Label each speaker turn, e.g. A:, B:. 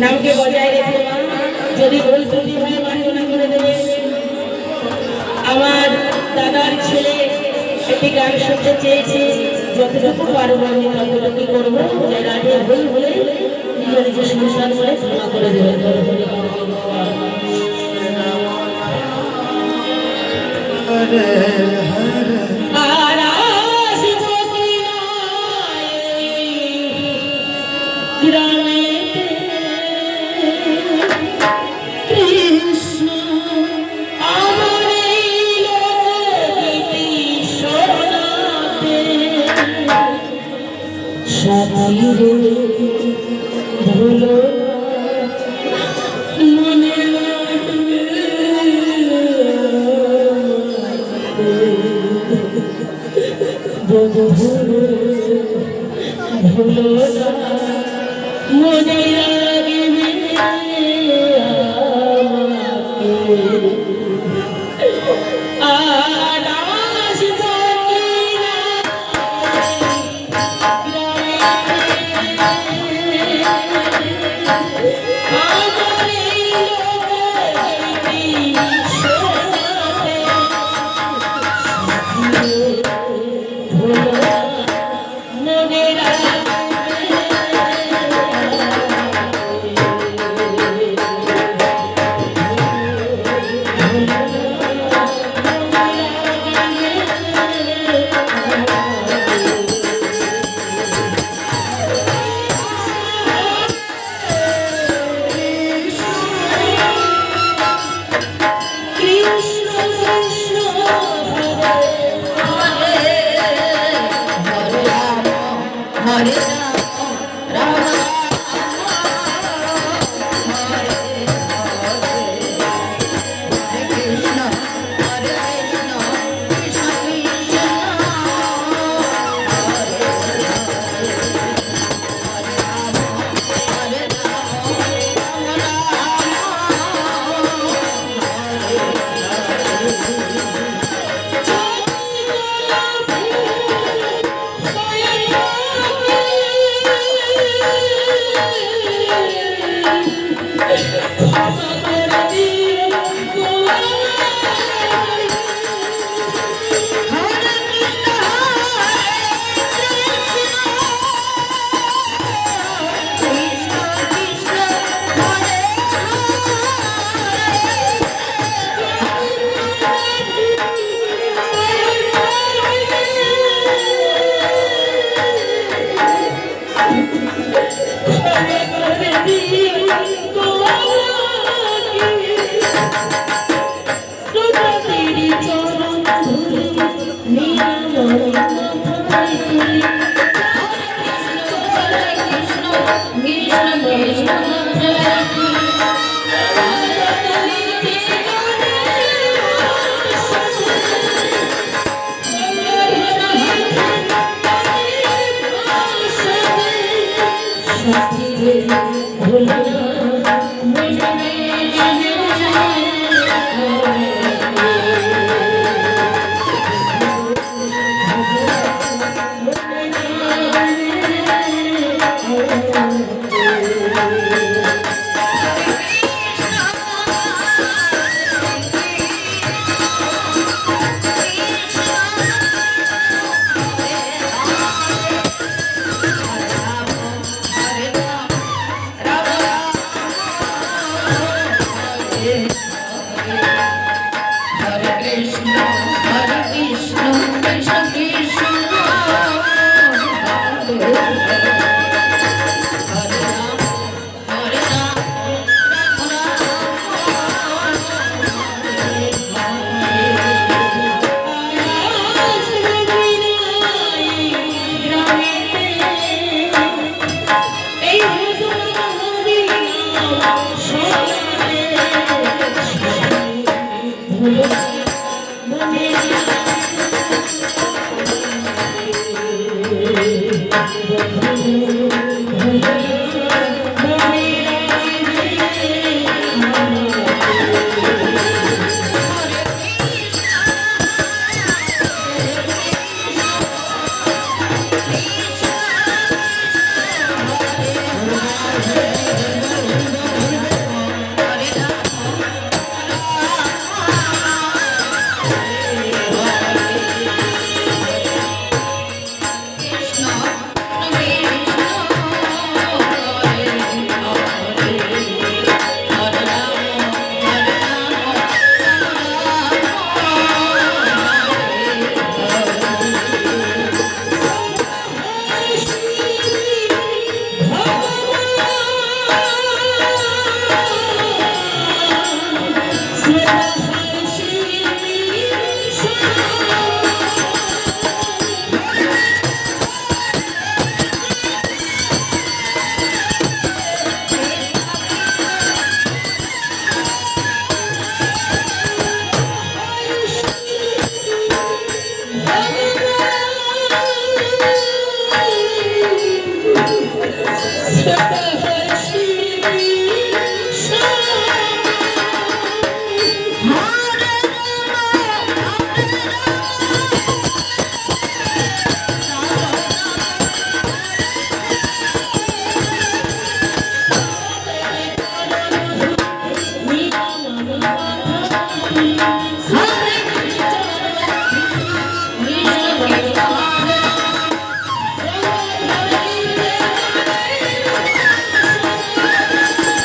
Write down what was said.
A: নামকে বজায় রেখে যদি ভুল ত্রুটি হয় মার্জনা আমার দাদার ছেলে একটি গান শুনতে চেয়েছে। যতটুকু পারব আমি ততটুকু করব। ভুল হলে নিজে নিজে সংসার করে ক্ষমা করে আর ভুলো মনে না হরে
B: Thank you. Thank
A: you.